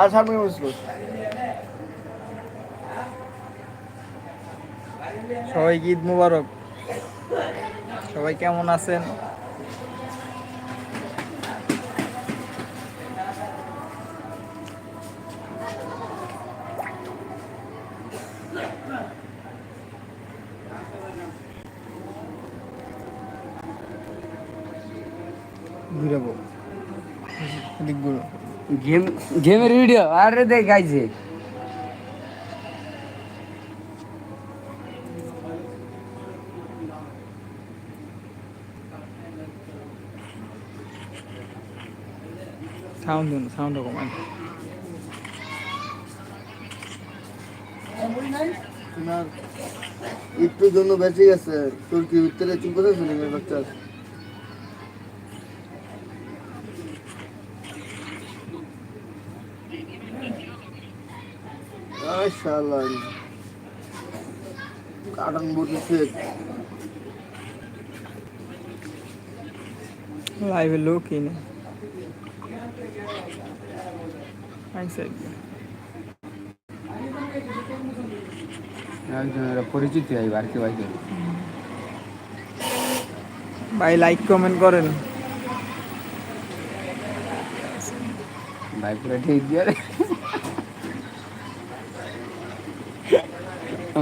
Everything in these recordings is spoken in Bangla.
আর সামনে ইউজ কর সবাই ঈদ মুবারক। সবাই কেমন আছেন? গেম গেমের ভিডিও আরে দেখাইছে সাউন্ড দিন সাউন্ড কমান না একটু জন্য বেঁচে গেছে। তোর কি উত্তরে চুপ করে শুনে বাচ্চা? মাশাআল্লাহ। কারণ বলছে লাইভে লোকই নেই একজনের পরিচিত হয় আর কি ভাইকে ভাই লাইক কমেন্ট করেন। ভাই পুরো ঠিক দিয়ে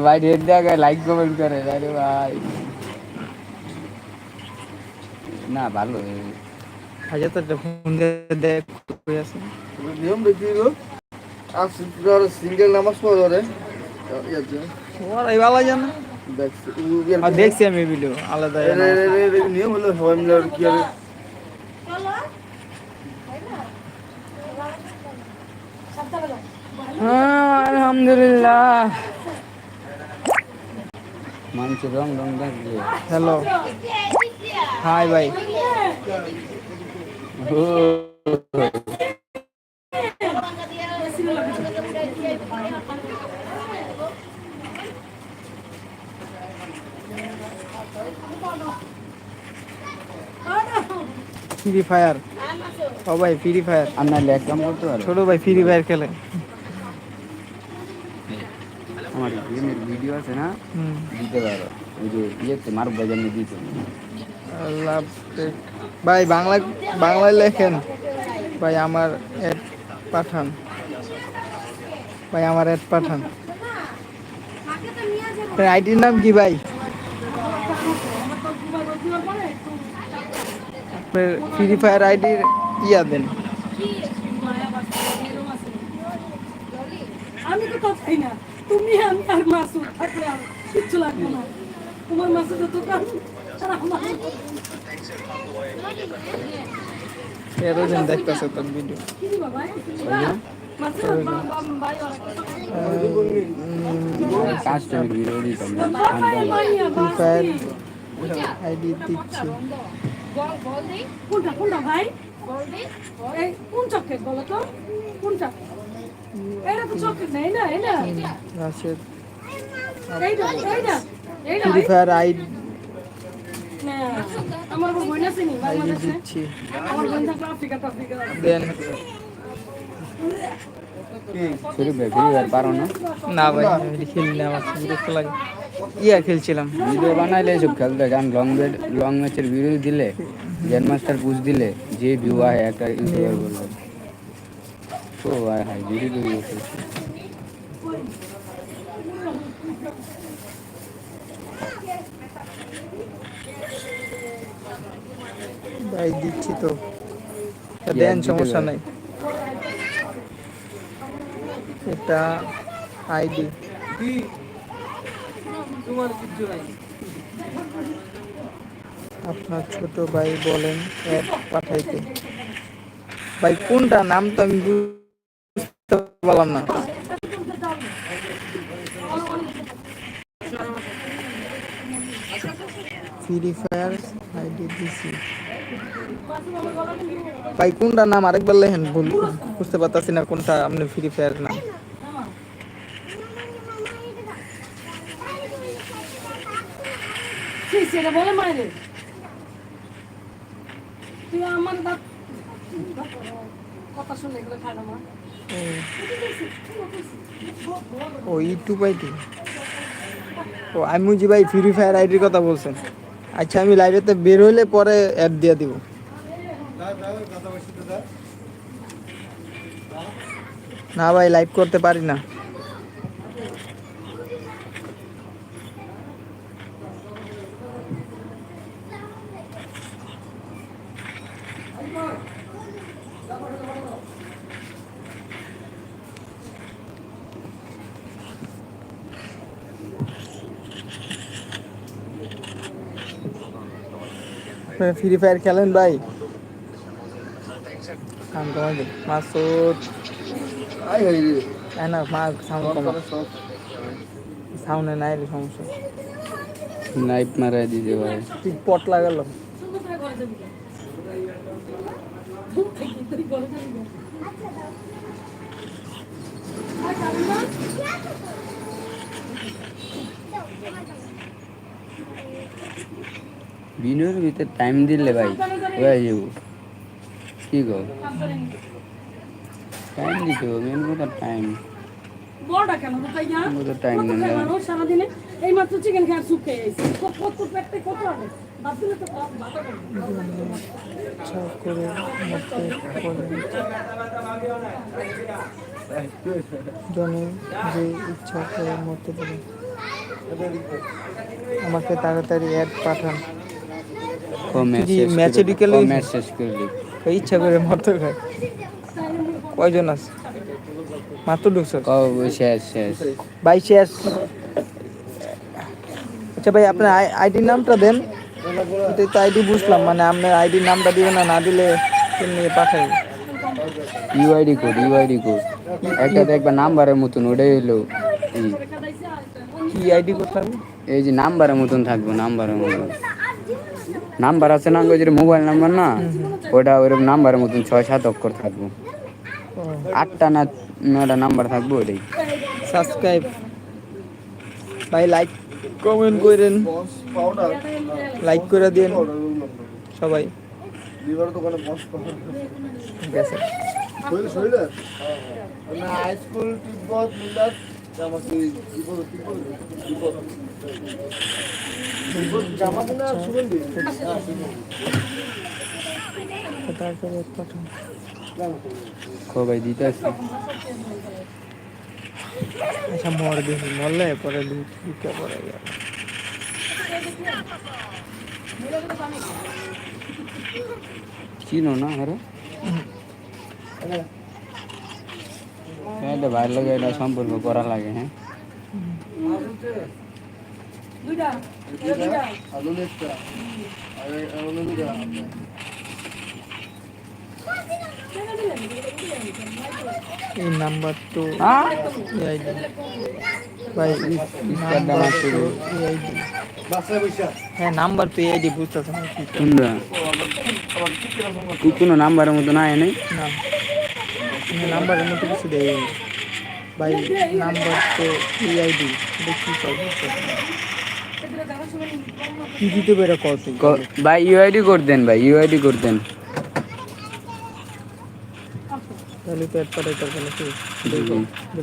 ভাই রেট দেখায় লাইক কমেন্ট করে। আরে ভাই। না ভালো। হাজার তো একটা ফোন দেখ কই আছে? নিয়ম দেখি গো। আর সিঙ্গেল নামাজ পড়ো রে। ইয়াতে ওরাই ভালো জানে। দেখ আর দেখছি আমি ভিডিও আলাদা নিয়ম হলো সবাই মিলে আর কি হবে? হ্যাঁ আলহামদুলিল্লাহ। মানুষের রং রং দেখলে হ্যালো। হাই ভাই। ফ্রি ফায়ার ও ভাই ফ্রি ফায়ার আর না ল্যাগ কাম করতে পারো। ছোট ভাই ফ্রি ফায়ার খেলে আমার গেমের ভিডিও আছে না? দিতে পারো। ওই যে ইয়েতে মারুফ ভাই জানিয়ে দিতে। ভাই বাংলা বাংলায় লেখেন। ভাই আমার অ্যাড পাঠান। ভাই আমার অ্যাড পাঠান। আইডির নাম কি ভাই? ফ্রি ফায়ার আইডির ইয়া দেন। আমি তো কথাই না। তুমি আমি আর মাসুদ থাকলে আর কিচ্ছু লাগবে না তোমার মাসুদের দোকান আর আমার তেরো জন দেখতেছে তোর ভিডিও আইডি দিচ্ছি কোনটা কোনটা ভাই কোন চকলেট বলো তো কোনটা এটা Rashed. Free fire ID ID দিচ্ছি। দেন। শরীফ ভাই ফ্রি ফায়ার পারো না। না ভাই খেলি না আমার বিরক্ত লাগে। ইয়া খেলছিলাম। ভিডিও বানাইলে এসব খেলতে কারণ লং লং ম্যাচের ভিডিও দিলে গ্র্যান্ড মাস্টার পুশ দিলে যে ভিউ হয় একটা ইউটিউবার বলবে ভাই হাই দিচ্ছি তো দেন সমস্যা। নাই এটা আইডি আপনার ছোট ভাই বলেন পাঠাইতে ভাই কোনটা নাম তো আমি পারলাম না। ফ্রি ফায়ার আইডি দিছি ভাই কোনটা নাম আরেকবার লেখেন ভুল বুঝতে পারতাছি না কোনটা আপনি ফ্রি ফায়ার নাম কথা শুনে এগুলো খায় না ও ইউটিউব আইডি ও আমি ভাই ফ্রি ফায়ার আইডির কথা বলছেন। আচ্ছা আমি লাইভেতে বের হইলে পরে অ্যাড দিয়ে দিব। না ভাই লাইভ করতে পারি না। আপনারা ফ্রি ফায়ার খেলেন ভাই? সাউন্ড কমাই দিন মাসুদ। না মা সাউন্ড কমা। সাউন্ডে নাই রে সমস্যা। নাইট মারাই দিতে ভাই। তুই পট লাগালো। সুন্দর করে বিনুর ভিতরে টাইম দিলে ভাই হয়ে যাব কি গো। টাইম দিতে হবে মেন কথা টাইম বড়টা কেন তাই না। টাইম নেই। মানুষ সারাদিনে? এই মাত্র চিকেন খাওয়ার খেয়ে কত কত পেটে কত জনে যে ইচ্ছা করে মরতে পারে আমাকে তাড়াতাড়ি অ্যাড পাঠান। ম্যাচে ও লইছে? মেসেজ করলি ইচ্ছা করে মরতে খায় কয়জন আছে? মাত্র ঢুকছ। শেষ শেষ। ভাই শেষ। আচ্ছা ভাই আপনার আইডির নামটা দেন। এটাই তো আইডি বুঝলাম মানে আপনার আইডির নামটা দিবেন না না দিলে নিয়ে পাঠাই ইউআইডি কোড ইউআইডি কোড একটা দেখবা নাম্বারের মতন ওটাই হলো। কি আইডি করতে এই যে নাম্বারের মতন থাকব নাম্বারের মতন। নাম্বার আছে না ওই যে মোবাইল নাম্বার না ওটা ওরকম নাম্বারের মতন ছয় সাত অক্ষর থাকব। আটটা না নয়টা নাম্বার থাকব ওটাই সাবস্ক্রাইব ভাই লাইক কমেন্ট করেন বস পাউডার লাইক করে দিন। সবাই। লিভার দোকানে বস পাউডার ঠিক আছে সবাই দিতে আসি? আচ্ছা মর দেখি মরলে পরে পরে গেল। চিনো না আরে? এটা ভালো লাগে এটা সম্পর্ক করা লাগে হ্যাঁ দুইটা দুইটা আলু নেটটা আরে আলু নেটটা এই নাম্বার তো হ্যাঁ আইডি ভাই স্টার দাম আছে রে। আইডি বাসায় বসে হ্যাঁ নাম্বার তো আইডি বুঝতেছ না কি তোমরা কোনো নাম্বারের মতো না এনে না নাম্বারের মতো কিছু দেয় ভাই নাম্বার তো এই আইডি দেখি করব কি দিতে পেরে কত ভাই ইউআইডি করে দেন ভাই ইউআইডি করে দেন। তাহলে তো অ্যাড পাঠাইতে হবে নাকি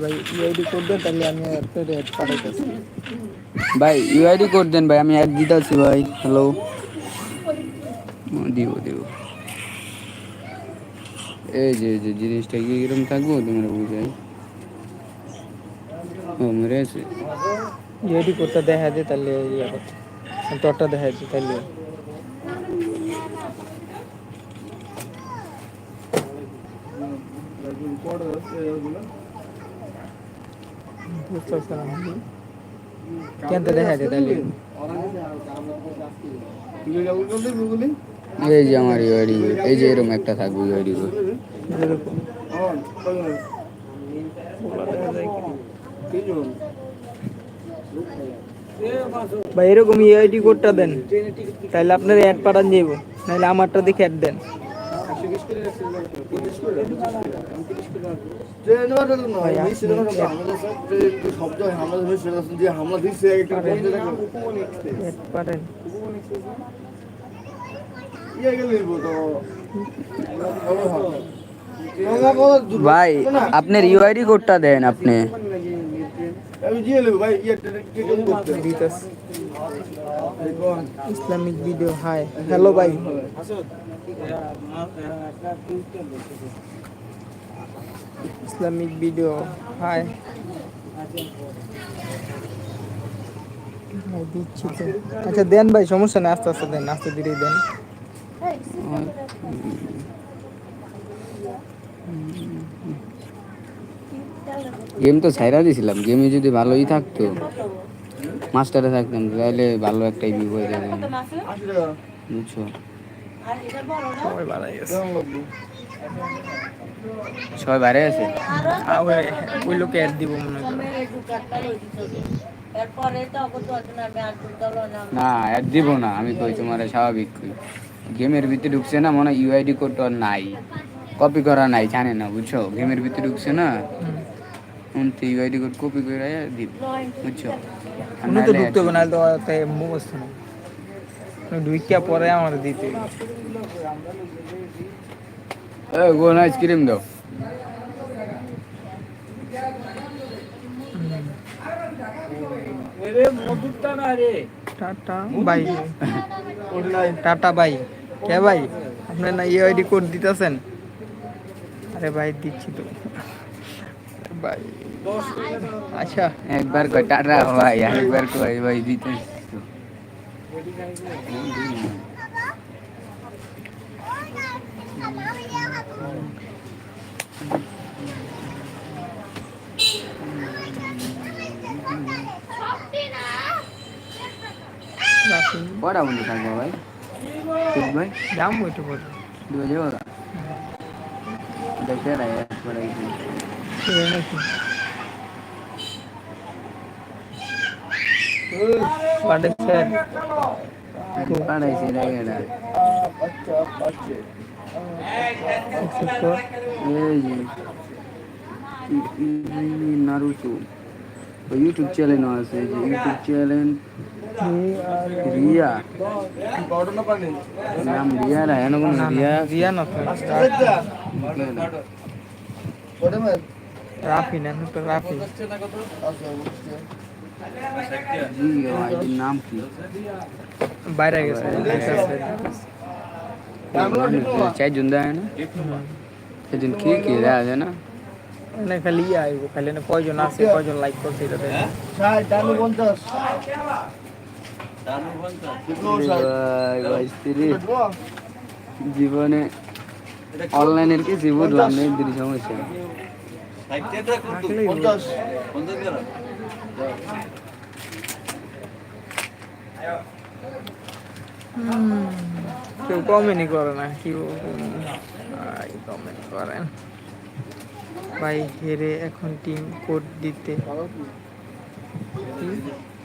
ভাই ইউআইডি কোড দেন তাহলে আমি আপনার অ্যাড পাঠাইতেছি। ভাই ইউআইডি কোড দেন ভাই আমি অ্যাড দিতেছি ভাই হ্যালো দিব দিব। এই যে যে জিনিসটা কি এরকম থাকব? তোমরা বুঝাই। ও মরে আছে। ইউআইডি কোডটা দেখা যায় তাহলে তোরটা দেখা যায় তাহলে। কেন দেখা যায় তাহলে? এই যে আমার ইউআইডি এই যে এরকম একটা থাকবে ইউআইডি কোড ভাই এরকম ইউআইডি কোডটা দেন। তাহলে আপনার অ্যাড পাঠান যাইব নাহলে আমারটা দেখে অ্যাড দেন। ট্রেন ওয়াটার ভাই, আপনার ইউআইডি কোডটা দেন আপনি। ইসলামিক ভিডিও হাই হ্যালো ভাই। ইসলামিক ভিডিও হাই আচ্ছা দেন ভাই, সমস্যা নেই, আস্তে আস্তে দেন, আস্তে ধীরে দেন। গেম তো ছাইরা দিছিলাম গেমে যদি ভালোই থাকতো মাস্টারে থাকতাম তাহলে ভালো একটা ইভি হয়ে যাবে বুঝছ? সবাই বাড়াই গেছে। সবাই বাইরে আছে ওই লোকে অ্যাড দিব মনে না অ্যাড দিব না আমি কই তোমার স্বাভাবিক কই? গেমের ভিতরে ঢুকছে না মনে ইউআইডি কোড আর নাই। কপি করা নাই জানে না বুঝছ? গেমের ভিতরে ঢুকছে না। উনতে ইউআইডি কোড কপি করে দিব বুঝছ? উনি তো ঢুকতে হবে তো তাই মুখস্থ নেই। ঢুকিয়া পরে আমার দিতে। এ গোন আইসক্রিম দাও। টাটা বাই টাটা বাই কে ভাই আপনার না ইয়ে আইডি কোড দিতেছেন? আরে ভাই দিচ্ছি তো। ভাই। আচ্ছা। একবার কয় টাটা ভাই আরেকবার কয় ভাই দিতে কটা বন্ধু থাকব ভাই। ঠিক ভাই দাম ওইটা বল দুটো যাব না দেখে না একবার একদিন নাকি পাটে স্যার ইউটিউব চ্যানেল আছে যে ইউটিউব চ্যানেল রিয়া নাম রিয়া না এন কোনো রিয়া রিয়া না রাফি না তো রাফি নাম কি বাইরে গেছে চারজন দেয় না চারজন কি কি দেওয়া আছে না মানে খালি ইয়ে আইব খালি না কয়জন আছে কয়জন লাইক করছে এটা দেখেন। ষাট ডানু পঞ্চাশ। জীবনে অনলাইনের কি জীবন রান্নার দিন সমস্যা? কেউ কমেন্টই করে না কি ভাই কমেন্ট করেন। ভাই হেরে এখন টিম কোড দিতে?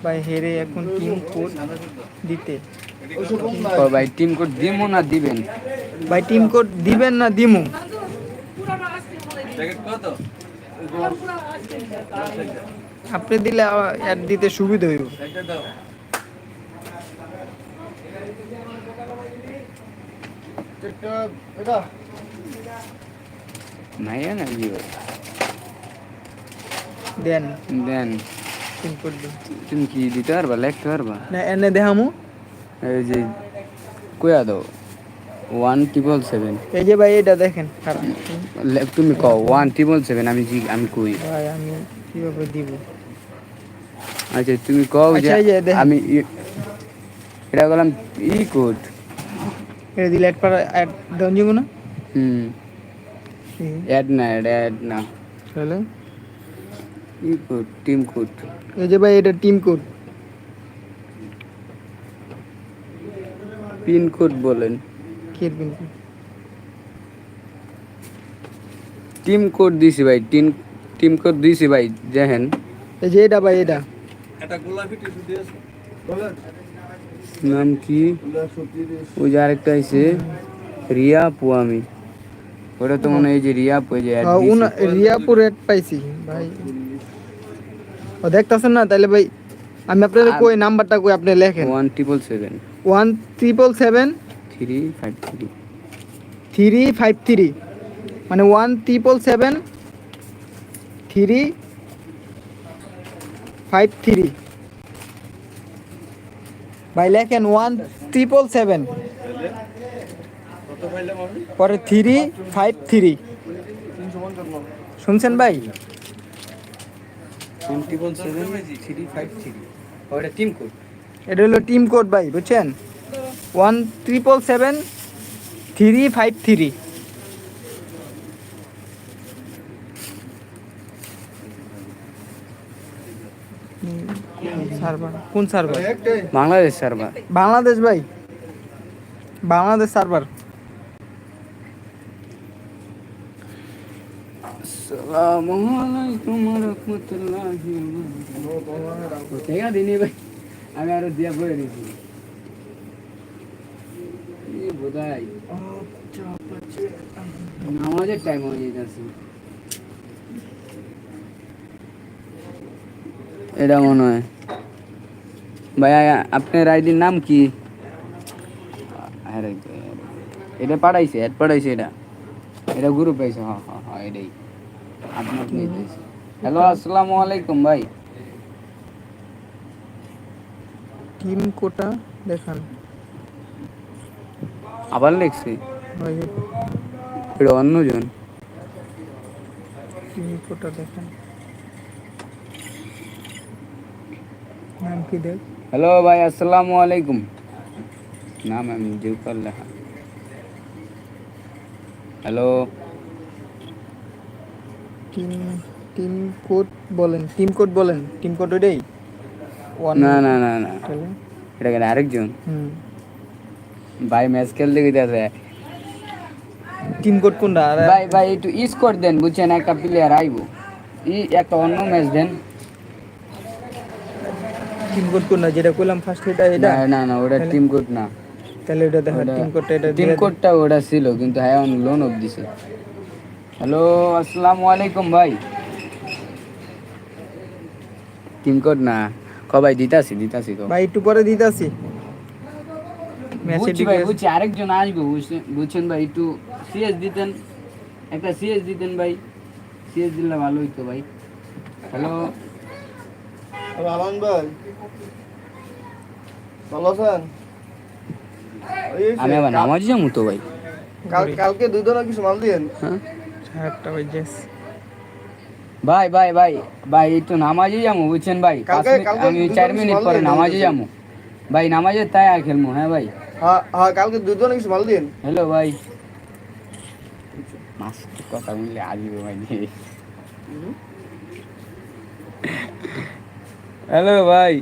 ভাই হেরে এখন টিম কোড দিতে। ভাই টিম কোড দিমো না দিবেন? ভাই টিম কোড দিবেন না দিমু? আপনি দিলে অ্যাড দিতে সুবিধা হইব। এটা। এটা নাই না জীবন দেন। দেন। কোড দিন। তুমি কি দিতে পারবা লিখতে পারবা? না এনে দেখামু। এই যে কয়া দাও ওয়ান ট্রিপল সেভেন এই যে ভাই এটা দেখেন তুমি কও ওয়ান ট্রিপল সেভেন আমি জি আমি কই। ভাই আমি কীভাবে দিব? আচ্ছা তুমি কও যে আচ্ছা। আমি এটা বললাম ই কোড এটা দিলে অ্যাড করা অ্যাড দেন যাব না? হুম। অ্যাড না অ্যাড না তাহলে ই কোড টিম কোড এই যে ভাই এটা টিম কোড পিন কোড বলেন। কি পিন কোড টিম কোড দিছি ভাই টিম টিম কোড দিছি ভাই দেখেন। এই যে এটা ভাই এটা। বলেন। নাম কি? ওই যে আরেকটা আছে রিয়া পুয়ামি। ওটা তো মনে হয় যে রিয়া পু যে রিয়াপুর রেট পাইছি ভাই। ও দেখতাছেন না? তাহলে ভাই আমি আপনাদের আর- কই নাম্বারটা কই আপনি লেখেন? One triple seven one triple seven three five three. Three five three. মানে one triple seven three five three. ভাই লেখেন ওয়ান ট্রিপল সেভেন পরে থ্রি ফাইভ থ্রি। শুনছেন ভাই? এটা হলো টিম কোড ভাই বুঝছেন? One triple seven three five three server কোন সার্ভার? বাংলাদেশ সার্ভার। বাংলাদেশ ভাই। বাংলাদেশ সার্ভার আসসালামু আলাইকুম ওয়া রাহমাতুল্লাহি ওয়া বারাকাতুহু দেখা দিনি ভাই আমি আরও দিয়া দিছি এই বোধহয় নামাজের টাইম এটা মনে হয় ভাই আপনার আইডির নাম কি? এটা পাঠাইছে, অ্যাড পাঠাইছে এটা। এটা গ্রুপ পাইছে হ্যাঁ হ্যাঁ হ্যাঁ এটাই। হ্যালো আসসালামু আলাইকুম ভাই টিম কোটা দেখান আবার লিখছি এটা অন্যজন টিম কোটা দেখান নাম কি দেখ হ্যালো ভাই আসসালামু আলাইকুম নাম আমি জুকার লেখা হ্যালো টিম টিম কোড বলেন টিম কোড বলেন টিম কোড ওইটাই? না না না না। এটা কেন আরেকজন? ভাই ম্যাচ খেলতে গেছে টিম কোড কোনটা? ভাই ভাই একটু স্কোর দেন বুঝছেন? একটা প্লেয়ার আইবো। ই একটা অন্য ম্যাচ দেন। টিম কোড কোনটা? যেটা কইলাম ফার্স্ট এটা এটা? না না না ওটা টিম কোড না। তাহলে ওটা দেখা টিম কোডটা এটা টিম কোডটা ওটা ছিল কিন্তু হ্যাঁ লোন অফ দিছে। হ্যালো আসসালামু আলাইকুম ভাই। টিম কোড না? ক ভাই দিতাছি দিতাছি তো ভাই একটু পরে দিতাছি। বুঝছি ভাই বুঝছি আরেকজন আসবে বুঝছেন ভাই একটু সিএস দিতেন। একটা সিএস দিতেন ভাই। সিএস দিলে ভালো হইতো ভাই। হ্যালো। আলম ভাই। ভালো আছেন? এই যে, আমি আবার নামাজ যাব তো ভাই। কাল- কালকে দুই ধরনের কিছু মাল দিয়েন? হ্যাঁ? ভাই ভাই ভাই ভাই একটু নামাজে যাব বুঝছেন ভাই? আমি চার মিনিট পরে নামাজে যাব। ভাই নামাজে তাই আর খেলব হ্যাঁ ভাই? হ্যাঁ হ্যাঁ কালকে দুই ধরনের কিছু মাল দিয়েন হ্যালো ভাই। মাস কথা বললে আসবে ভাই। হ্যালো ভাই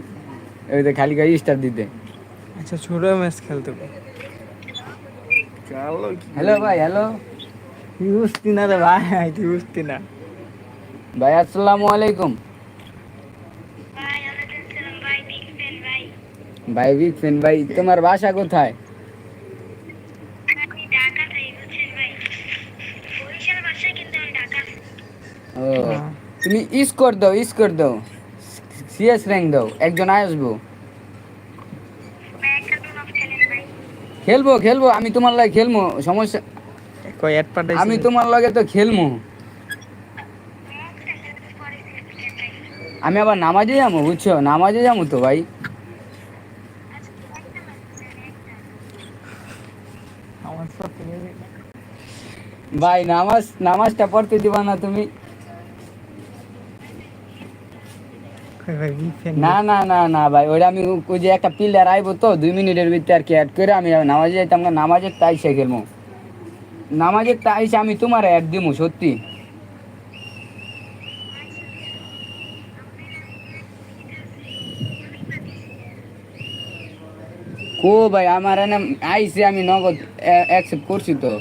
ওই তো খালি খালি স্টার দিতে। আচ্ছা ছোট ম্যাচ খেলতে হ্যালো ভাই হ্যালো। বুঝতি না রে ভাই তুই বুঝতি না ভাই আসসালামু আলাইকুম। ভাই ফ্যান ভাই তোমার বাসা কোথায়? ও তুমি স্কোর দাও স্কোর দাও। সিএস র্যাঙ্ক দাও একজন আসব। খেলব খেলব আমি তোমার লাগে খেলব সমস্যা কয় অ্যাড পাঠাইছি আমি তোমার লগে তো খেলব আমি আবার নামাজে যাব বুঝছ? নামাজে যাব তো ভাই। ভাই নামাজ নামাজটা পড়তে দিবা না তুমি। না না না না ভাই ওটা আমি ওই যে একটা প্লেয়ার আইবো তো দুই মিনিটের ভিতরে আর কি অ্যাড করে আমি নামাজে যাইতাম না নামাজের তাই সে খেলব নামাজের তাই আমি তোমার অ্যাড দিমু, সত্যি। কো ভাই, আমার এনে আইসে আমি নগদ অ্যাকসেপ্ট করছি তো।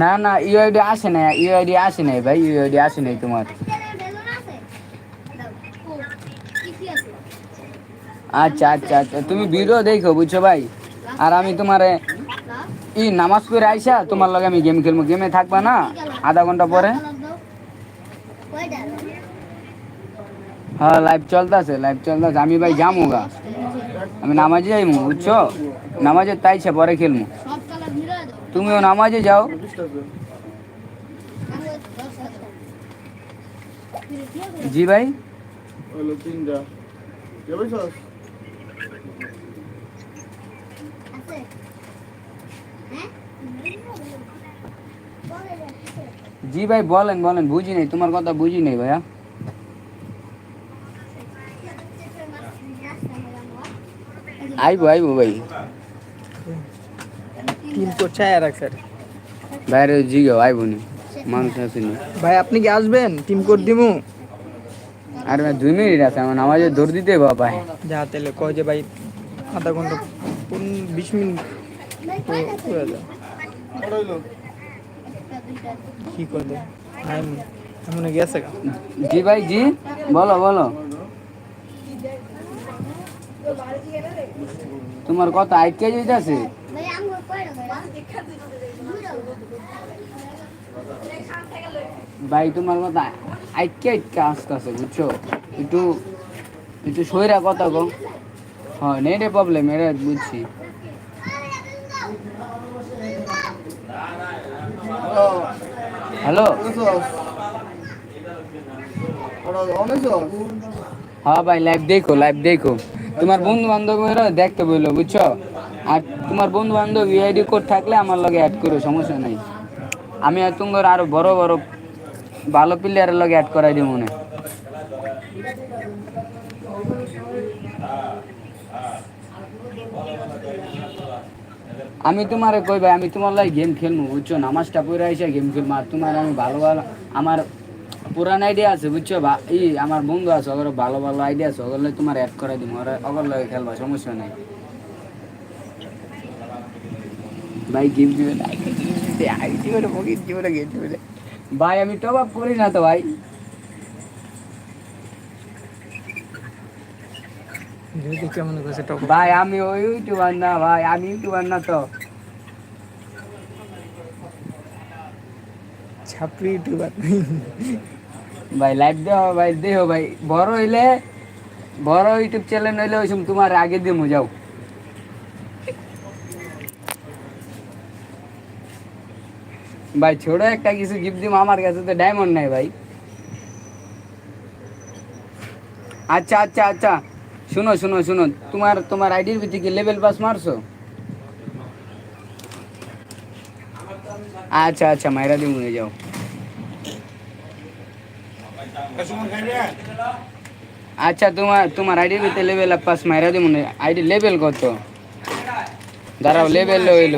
না না ইউআইডি আসে না ইউআইডি আসে নাই ভাই ইউআইডি আসে নাই তোমার। আচ্ছা আচ্ছা আচ্ছা। তুমি ভিডিও দেখো, বুঝছ ভাই? আর আমি তোমার ই নামাজ করে আইসা, তোমার লগে আমি গেম খেলব। গেমে থাকবা না? আধা ঘণ্টা পরে? হ্যাঁ লাইভ চলতেছে লাইভ চলতেছে। আমি ভাই যামু গা। আমি নামাজে যাইমু, বুঝছ? নামাজে তাইছে পরে দাও তুমিও নামাজে যাও। জি ভাই হলো তিনটা কে বলছস আছে হ্যাঁ জি ভাই বলেন বলেন বুঝি নেই তোমার কথা বুঝি নেই ভাইয়া। আইবো আইবো ভাই। টিম তো চায় রাখছে বাইরে জিগাও আইবো নি মানুষ আসেনি ভাই আপনি কি আসবেন? টিম কোড দিমু? আর ভাই দুই মিনিট আছে আমার নামাজে দৌড় দিতে বাবা। যা তাহলে কয় যে ভাই আধা ঘণ্টা বিশ মিনিট তো পুরো যায় কটা হইল কি করবে? এমন গেছে জি ভাই, জি। বলো বলো। তোমার কথা আইকে যাইতাছে? ভাই, তোমার কথা আইকে আইকে আসতেছে, বুঝছ? একটু একটু সইরা কথা গো হ্যাঁ নেটে প্রবলেম এটা বুঝছি। হ্যালো? হ্যাঁ ভাই লাইভ দেখো লাইভ দেখো। তোমার বন্ধু বান্ধবেরা দেখতে বলল বুঝছ? আর তোমার বন্ধু বান্ধব ইআইডি কোড থাকলে আমার লগে অ্যাড করো, সমস্যা নাই। আমি আর তোমার আরও বড় বড় ভালো প্লেয়ারের লগে অ্যাড করাই দিই মনে আমি তোমারে কই ভাই, আমি তোমার লাই গেম খেলব বুঝছ? নামাজটা পড়ে আইসা গেম খেলব আর তোমার আমি ভালো ভালো আমার পুরান আইডিয়া আছে, বুঝছ? এই আমার বন্ধু আছে ওগুলো ভালো ভালো আইডিয়া আছে ওগুলো তোমার অ্যাড করে দিব ওরা ওগুলো লগে খেলবা, সমস্যা নাই। ভাই গেম দিবে না জীবনে জীবনে গেট জীবনে ভাই, আমি টপ আপ করি না তো ভাই। যদি কেমন করছে টপ ভাই আমি ওই ইউটিউবার না ভাই আমি ইউটিউবার না তো। ছাপড়ি ইউটিউবার। ভাই লাইভ দেও ভাই দেও ভাই। বড় হইলে বড় ইউটিউব চ্যানেল হইলে ওই সময় তোমার আগে দিমু যাও। ভাই ছোট একটা কিছু গিফট দিম আমার কাছে তো ডায়মন্ড নাই ভাই। আচ্ছা আচ্ছা আচ্ছা। শুনো শুনো শুনো, তোমার তোমার আইডির ভিতরে লেভেল পাস মারছো? আচ্ছা আচ্ছা মাইরা দিমু হয়ে যাও। আচ্ছা তোমার তোমার আইডির ভিতরে লেভেল পাস মাইরা দিমু আইডি লেভেল কত? দাঁড়াও, লেভেল হইল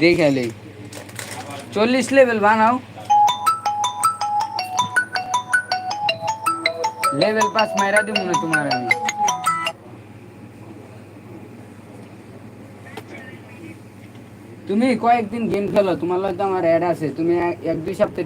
দেখালে চল্লিশ লেভেল বানাও। লেভেল পাস মাইরা দিব না তোমার আমি। তুমি কয়েকদিন গেম খেলো, তোমার তো আমার অ্যাড আছে। তুমি এক, দুই সপ্তাহ